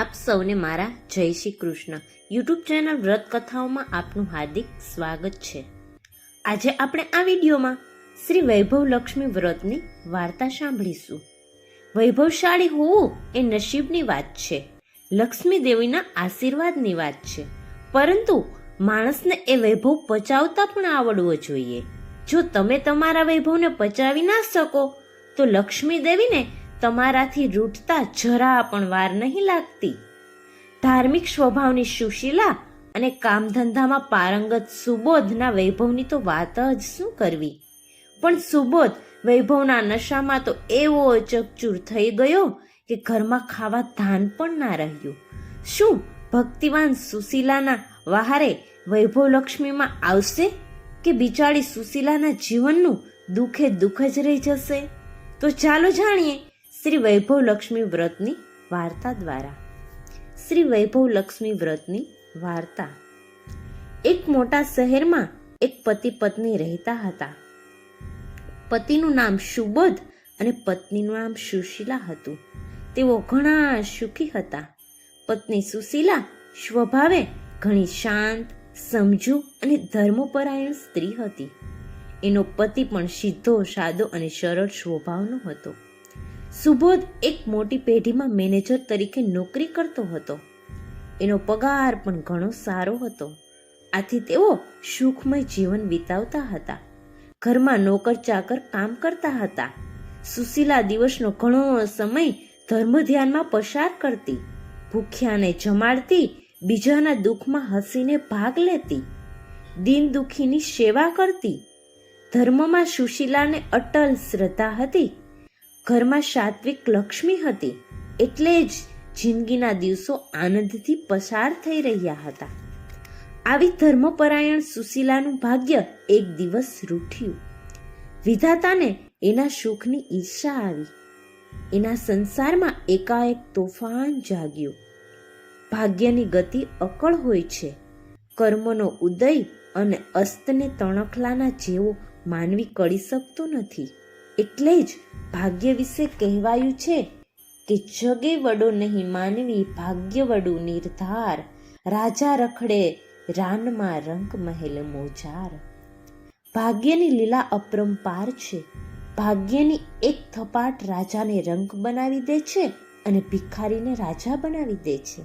આપ સૌને મારા જય શ્રી કૃષ્ણ. યુટ્યુબ ચેનલ વ્રત કથાઓમાં આપનું હાર્દિક સ્વાગત છે. આજે આપણે આ વિડીયોમાં શ્રી વૈભવ લક્ષ્મી વ્રતની વાર્તા સાંભળીશું. વૈભવશાળી હોવું એ નસીબની વાત છે. લક્ષ્મી દેવીના આશીર્વાદની વાત છે. પરંતુ માણસને એ વૈભવ પચાવતા પણ આવડવો જોઈએ. જો તમે તમારા વૈભવને પચાવી ના શકો, તો લક્ષ્મી દેવીને તમારાથી રૂઠતા જરા પણ વાર નહીં લાગતી. ધાર્મિક સ્વભાવની સુશીલા અને કામધંધામાં પારંગત સુબોધના વૈભવની તો વાત જ શું કરવી? પણ સુબોધ વૈભવના નશામાં તો એવો ચકચૂર થઈ ગયો કે ઘરમાં ખાવા ધાન પણ ના રહ્યું. શું ભક્તિવાન સુશીલાના વહારે વૈભવ લક્ષ્મીમાં આવશે કે બિચારી સુશીલાના જીવનનું દુઃખે દુઃખ જ રહી જશે? તો ચાલો જાણીએ શ્રી વૈભવ લક્ષ્મી વ્રતની વાર્તા દ્વારા. શ્રી વૈભવ લક્ષ્મી વ્રતની વાર્તા. એક મોટા શહેરમાં એક પતિ પત્ની રહેતા હતા. પતિનું નામ સુબોધ અને પત્નીનું નામ સુશીલા હતું. તેઓ ઘણા સુખી હતા. પત્ની સુશીલા સ્વભાવે ઘણી શાંત, સમજુ અને ધર્મપરાયણ સ્ત્રી હતી. એનો પતિ પણ સીધો, સાદો અને સરળ સ્વભાવનો હતો. સુબોધ એક મોટી પેઢીમાં મેનેજર તરીકે નોકરી કરતો હતો. એનો પગાર પણ ઘણો સારો હતો. આથી તેઓ સુખમય જીવન વિતાવતા હતા. ઘરમાં નોકર ચાકર કામ કરતા હતા. સુશીલા દિવસનો ઘણો સમય ધર્મ ધ્યાનમાં પસાર કરતી, ભૂખ્યાને જમાડતી, બીજાના દુઃખમાં હસીને ભાગ લેતી, દિન દુઃખીની સેવા કરતી. ધર્મમાં સુશીલાને અટલ શ્રદ્ધા હતી. ઘરમાં સાત્વિક લક્ષ્મી હતી એટલે જ જિંદગીના દિવસો આનંદથી પસાર થઈ રહ્યા હતા. આવી ધર્મપરાયણ સુશીલાનું ભાગ્ય એક દિવસ રૂઠ્યું. વિધાતાને એના સુખની ઈર્ષા આવી. એના સંસારમાં એકાએક તોફાન જાગ્યું. ભાગ્યની ગતિ અકળ હોય છે. કર્મનો ઉદય અને અસ્તને તણખલાના જેવો માનવી કરી શકતો નથી. એટલે જ ભાગ્ય વિશે કહેવાયું છે કે જગે વડો નહીં માનવી ભાગ્ય વડો નિર્ધાર. રાજા રખડે રાનમાં રંગ મહેલ મોજાર. ભાગ્યની લીલા અપરંપાર છે. ભાગ્યની એક થપાટ રાજાને રંગ બનાવી દે છે અને ભિખારીને રાજા બનાવી દે છે.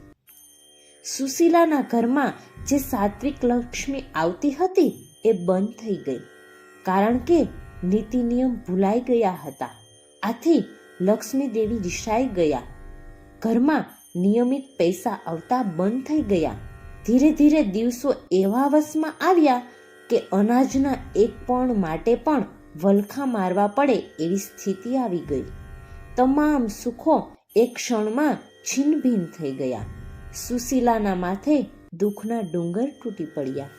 સુશીલાના ઘરમાં જે સાત્વિક લક્ષ્મી આવતી હતી એ બંધ થઈ ગઈ. કારણ કે નીતિ નિયમ ભૂલાઈ ગયા હતા. આથી લક્ષ્મી દેવી રિસાઈ ગયા. ઘરમાં નિયમિત પૈસા આવતા બંધ થઈ ગયા. ધીરે ધીરે દિવસો એવા વશમાં આવ્યા કે અનાજના એક પણ માટે પણ વલખા મારવા પડે એવી સ્થિતિ આવી ગઈ. તમામ સુખો એક ક્ષણમાં છિન્નભિન્ન થઈ ગયા. સુશીલાના માથે દુઃખના ડુંગર તૂટી પડ્યા.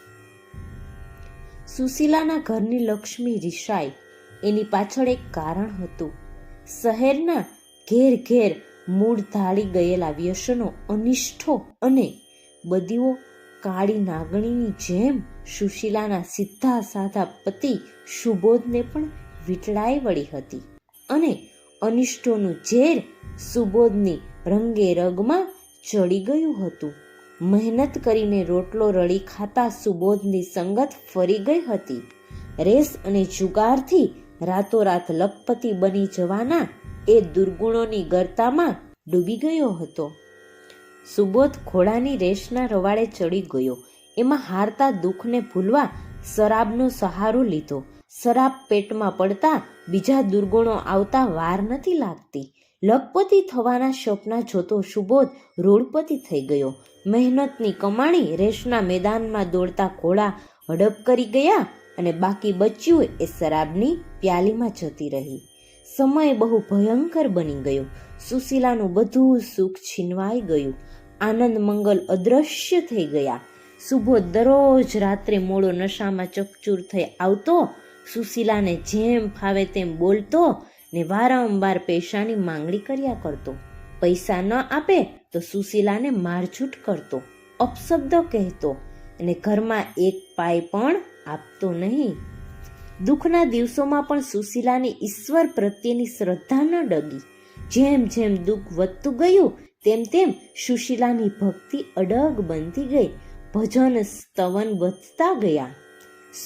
સુશીલાના ઘરની લક્ષ્મી રિસાઈ. એની પાછળ એક કારણ હતું. શહેરના ઘેર ઘેર મૂળ ધાળી ગયેલા વ્યસનો અનિષ્ઠો અને બદીઓ કાળી નાગણીની જેમ સુશીલાના સીધા સાધા પતિ સુબોધને પણ વીટળાઈ વળી હતી અને અનિષ્ટોનું ઝેર સુબોધની રંગે રગમાં ચડી ગયું હતું. મહેનત કરીને રોટલો રળી ખાતા સુબોધની સંગત ફરી ગઈ હતી. રેસ અને જુગારથી રાતોરાત લખપતિ બની જવાના એ દુર્ગુણોની ગરતામાં ડૂબી ગયો હતો. સુબોધ ઘોડાની રેસના રવાડે ચડી ગયો. એમાં હારતા દુઃખને ભૂલવા શરાબનો સહારો લીધો. શરાબ પેટમાં પડતા બીજા દુર્ગુણો આવતા વાર નથી લાગતી. લખપતિ થવાના સપના જોતો સુબોધ રોડપતિ થઈ ગયો. મહેનતની કમાણી રેસના મેદાનમાં દોડતા ઘોડા હડપ કરી ગયા અને બાકી બચ્યું એ શરાબની પ્યાલીમાં જતી રહી. સમય બહુ ભયંકર બની ગયો. સુશીલાનું બધું સુખ છીનવાઈ ગયું. આનંદ મંગલ અદ્રશ્ય થઈ ગયા. સુબોધ દરરોજ રાત્રે મોડો નશામાં ચકચૂર થઈ આવતો. સુશીલાને જેમ ફાવે તેમ બોલતો. ને વારંવાર પૈસાની માંગણી કર્યા કરતો. પૈસા ન આપે તો સુશીલાને મારઝૂટ કરતો, અપશબ્દો કહેતો અને ઘરમાં એક પાય પણ આપતો નહીં. દુઃખના દિવસોમાં પણ સુશીલાની ઈશ્વર પ્રત્યેની શ્રદ્ધા ન ડગી. જેમ જેમ દુઃખ વધતું ગયું, તેમ તેમ સુશીલાની ભક્તિ અડગ બનતી ગઈ. ભજન સ્તવન વધતા ગયા.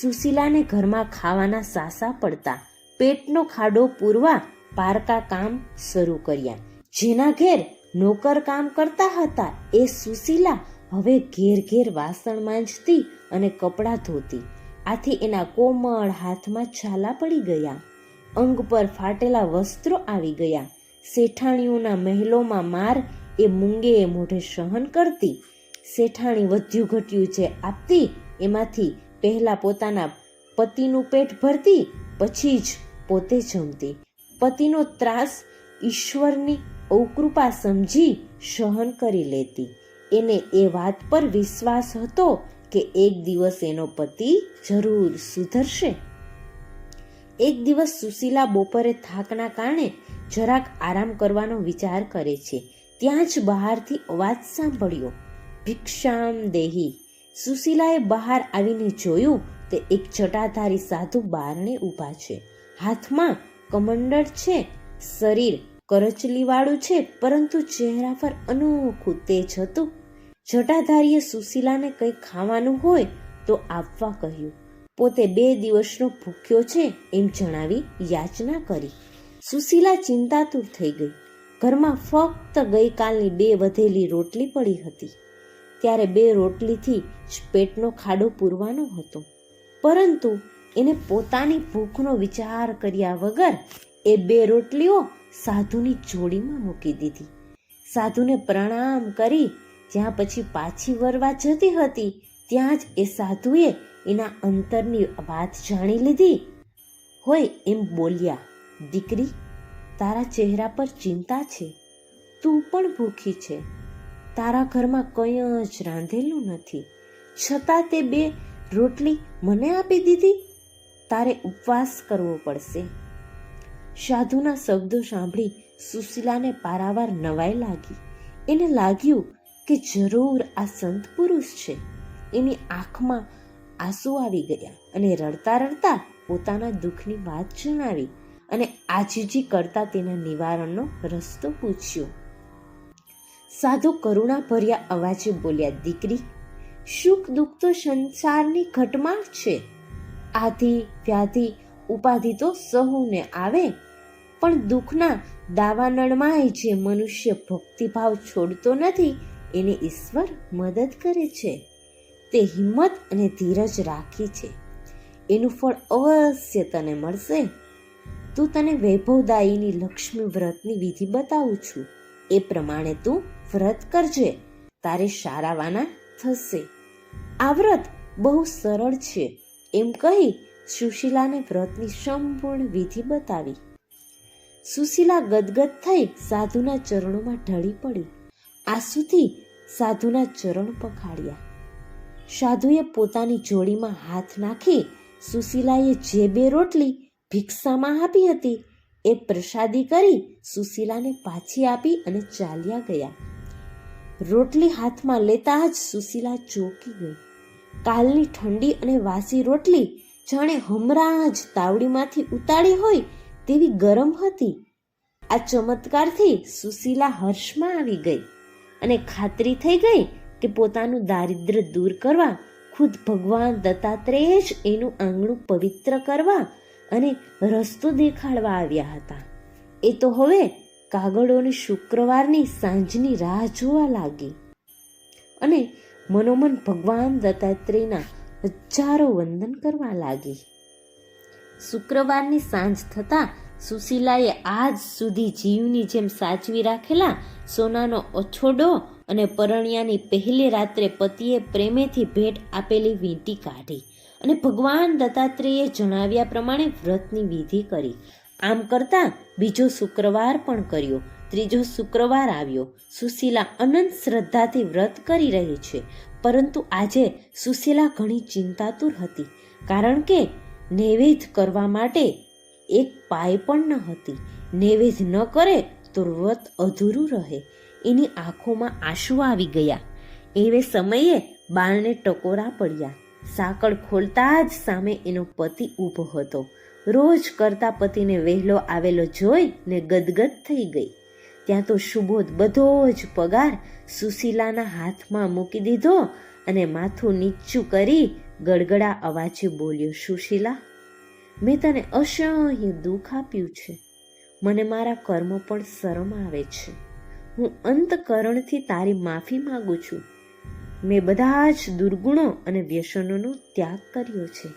સુશીલાને ઘરમાં ખાવાના સાસા પડતા. પેટનો ખાડો પૂરવા પારકા કામ શરૂ કર્યા. જેના ઘેર નોકર કામ કરતા હતા એ સુશીલા હવે ઘેર ઘેર વાસણ માંજતી અને કપડાં ધોતી. આથી એના કોમળ હાથમાં છાલા પડી ગયા. અંગ પર ફાટેલા વસ્ત્રો આવી ગયા. શેઠાણીઓના મહેલોમાં માર એ મૂંગે એ મોઢે સહન કરતી. શેઠાણી વધ્યું ઘટ્યું જે આપતી એમાંથી પહેલા પોતાના પતિનું પેટ ભરતી, પછી જ પોતે જમતી. પતિનો ત્રાસ ઈશ્વરની અવકૃપા સમજી સહન કરી લેતી. એને એ વાત પર વિશ્વાસ હતો કે એક દિવસ એનો પતિ જરૂર સુધરશે. એક દિવસ સુશીલા બપોરે થાકના કારણે જરાક આરામ કરવાનો વિચાર કરે છે. ત્યાં જ બહારથી અવાજ સાંભળ્યો. ભિક્ષામ દેહી. સુશીલાએ બહાર આવીને જોયું તે એક જટાધારી સાધુ બારણે ઊભા છે. હાથમાં કમંડળ છે, શરીર કરચલીવાળું છે, પરંતુ ચહેરા પર અનોખું તેજ હતું. જટાધારીએ સુશીલાને કંઈ ખાવાનું હોય તો આપવા કહ્યું. પોતે બે દિવસનો ભૂખ્યો છે એમ જણાવી યાચના કરી. સુશીલા ચિંતાતુર થઈ ગઈ. ઘરમાં ફક્ત ગઈકાલની બે વધેલી રોટલી પડી હતી. ત્યારે બે રોટલીથી જ પેટનો ખાડો પૂરવાનો હતો. પરંતુ એને પોતાની ભૂખનો વિચાર કર્યા વગર એ બે રોટલીઓ સાધુની જોડીમાં મૂકી દીધી. સાધુને પ્રણામ કરી, જ્યાં પછી પાછી વરવા જતી હતી, ત્યાં જ એ સાધુએ એના અંતરની વાત જાણી લીધી. હોય એમ બોલ્યા, દીકરી, તારા ચહેરા પર ચિંતા છે. તું પણ ભૂખી છે. તારા ઘરમાં કંઈ જ રાંધેલું નથી. છતાં તે બે રોટલી મને આપી દીધી? તારે ઉપવાસ કરવો પડશે. સાધુના શબ્દો સાંભળી સુશીલાને પારાવાર નવાઈ લાગી. એને લાગ્યું કે જરૂર આ સંત પુરુષ છે. એની આંખમાં આંસુ આવી ગયા અને રડતા રડતા પોતાના દુઃખની વાત જણાવી અને આજીજી કરતા તેના નિવારણનો રસ્તો પૂછ્યો. સાધુ કરુણા ભર્યા અવાજે બોલ્યા, દીકરી, સુખ દુઃખ તો સંસારની ઘટમાળ છે. આધિ, વ્યાધિ, ઉપાધિ તો સહુને આવે. પણ દુઃખના દાવાનળમાંય જે મનુષ્ય ભક્તિભાવ છોડતો નથી, એને ઈશ્વર મદદ કરે છે. તે હિંમત અને ધીરજ રાખી છે. એનું ફળ અવશ્ય તને મળશે. તું તને વૈભવદાયીની લક્ષ્મી વ્રતની વિધિ બતાવું છું. એ પ્રમાણે તું વ્રત કરજે. તારે સારાવાના થશે. આ વ્રત બહુ સરળ છે. એમ કહી સુશીલાને વ્રતની સંપૂર્ણ વિધિ બતાવી. સુશીલા ગદગદ થઈ સાધુના ચરણોમાં ઢળી પડી. આંસુથી સાધુના ચરણ પખાડ્યા સાધુએ પોતાની જોડીમાં હાથ નાખી સુશીલાએ જે બે રોટલી ભિક્ષામાં આપી હતી એ પ્રસાદી કરી સુશીલાને પાછી આપી અને ચાલ્યા ગયા. રોટલી હાથમાં લેતા જ સુશીલા ચોકી ગઈ. કાલની ઠંડી અને વાસી રોટલી જાણે હમણાં જ તાવડીમાંથી ઉતાળી હોય તેવી ગરમ હતી. આ ચમત્કારથી સુશીલા હર્ષમાં આવી ગઈ અને ખાતરી થઈ ગઈ કે પોતાનું દારિદ્ર્ય દૂર કરવા ખુદ ભગવાન દત્તાત્રેય જ એનું આંગણું પવિત્ર કરવા અને રસ્તો દેખાડવા આવ્યા હતા. એ તો હવે કાગળોની શુક્રવારની સાંજની રાહ જોવા લાગી. અને મનોમન ભગવાન દત્તાત્રેયના હજારો વંદન કરવા લાગી. શુક્રવારની સાંજ થતાં સુશીલાએ આજ સુધી જીવની જેમ સાચવી રાખેલા સોનાનો અછોડો અને પરણ્યાની પહેલી રાત્રે પતિએ પ્રેમેથી ભેટ આપેલી વીંટી કાઢી અને ભગવાન દત્તાત્રેયે જણાવ્યા પ્રમાણે વ્રતની વિધિ કરી. આમ કરતાં બીજો શુક્રવાર પણ કર્યો. ત્રીજો શુક્રવાર આવ્યો. સુશીલા અનંત શ્રદ્ધાથી વ્રત કરી રહી છે. પરંતુ આજે સુશીલા ઘણી ચિંતાતુર હતી. કારણ કે નૈવેદ્ય કરવા માટે એક પાય પણ ન હતી. નૈવેદ્ય ન કરે તો વ્રત અધૂરું રહે. એની આંખોમાં આંસુ આવી ગયા. એવે સમયે બાળને ટકોરા પડ્યા. સાંકળ ખોલતા જ સામે એનો પતિ ઊભો હતો. રોજ કરતા પતિને વહેલો આવેલો જોઈ ને ગદગદ થઈ ગઈ. ત્યાં તો સુબોધ બધો જ પગાર સુશીલાના હાથમાં મૂકી દીધો અને માથું નીચું કરી ગડગડા અવાજે બોલ્યો, સુશીલા, મેં તને અસહ્ય દુઃખ આપ્યું છે. મને મારા કર્મ પણ શરમ આવે છે. હું અંતકરણથી તારી માફી માગું છું. મેં બધા જ દુર્ગુણો અને વ્યસનોનો ત્યાગ કર્યો છે.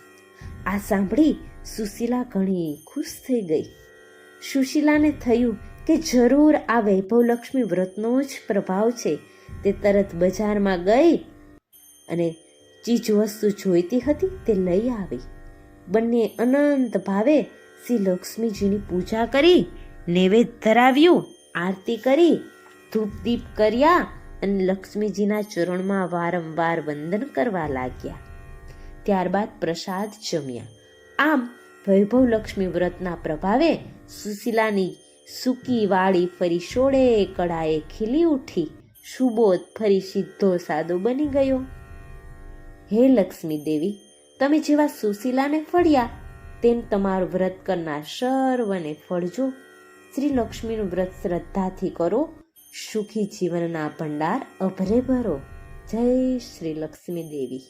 આ સાંભળી સુશીલા ઘણી ખુશ થઈ ગઈ. સુશીલાને થયું કે જરૂર આ વૈભવલક્ષ્મી વ્રતનો જ પ્રભાવ છે. તે તરત બજારમાં ગઈ અને ચીજ વસ્તુ જોઈતી હતી તે લઈ આવી. બંને અનંત ભાવે શ્રી લક્ષ્મીજીની પૂજા કરી, નૈવેદ્ય ધરાવ્યું, આરતી કરી ધૂપ દીપ કર્યા અને લક્ષ્મીજીના ચરણમાં વારંવાર વંદન કરવા લાગ્યા. ત્યારબાદ પ્રસાદ જમ્યા. આમ વૈભવ લક્ષ્મી વ્રતના પ્રભાવે સુશીલાની સૂકી વાળી ફરી સોળે કળાએ ખીલી ઉઠી. સુબોધ ફરી સીધો સાદો બની ગયો. હે લક્ષ્મી દેવી, તમે જેવા સુશીલાને ફળ્યા, તેમ તમારું વ્રત કરનાર સર્વને ફળજો. શ્રી લક્ષ્મીનું વ્રત શ્રદ્ધાથી કરો, સુખી જીવનના ભંડાર અભરે ભરો. જય શ્રી લક્ષ્મી દેવી.